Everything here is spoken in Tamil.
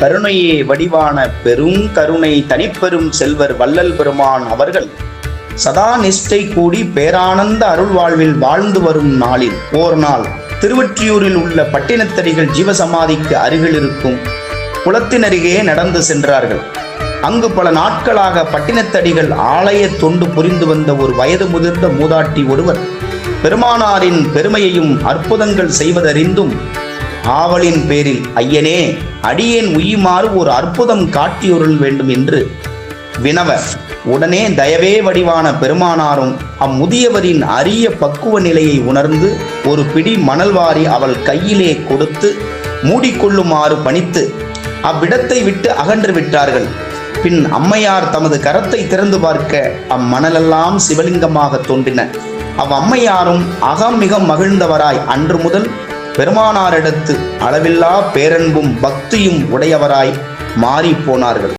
கருணையே வடிவான பெரும் கருணை தனிப்பெரும் செல்வர் வள்ளல் பெருமான் அவர்கள் சதா நிஷ்டை கூடி பேரானந்த அருள் வாழ்வில் வாழ்ந்து வரும் நாளில் ஓர் நாள் திருவொற்றியூரில் உள்ள பட்டினத்தடிகள் ஜீவசமாதிக்கு அருகில் இருக்கும் குளத்தினருகே நடந்து சென்றார்கள். அங்கு பல நாட்களாக பட்டினத்தடிகள் ஆலய தொண்டு புரிந்து வந்த ஒரு வயது முதிர்ந்த மூதாட்டி ஒருவர் பெருமானாரின் பெருமையையும் அற்புதங்கள் செய்வதறிந்தும் ஆவலின் பேரில் ஐயனே அடியேன் உய்யுமாறு ஒரு அற்புதம் காட்டியொருள் வேண்டும் என்று. வினவ உடனே தயவே வடிவான பெருமானாரும் அம்முதியவரின் அரிய பக்குவ நிலையை உணர்ந்து ஒரு பிடி மணல் வாரி அவள் கையிலே கொடுத்து மூடிக்கொள்ளுமாறு பணித்து அவ்விடத்தை விட்டு அகன்று விட்டார்கள். பின் அம்மையார் தமது கரத்தை திறந்து பார்க்க அம்மணலெல்லாம் சிவலிங்கமாக தோன்றின. அவ் அம்மையாரும் அகம் மிக மகிழ்ந்தவராய் அன்று முதல் பெருமானாரிடத்து அளவில்லா பேரன்பும் பக்தியும் உடையவராய் மாறிப் போனார்கள்.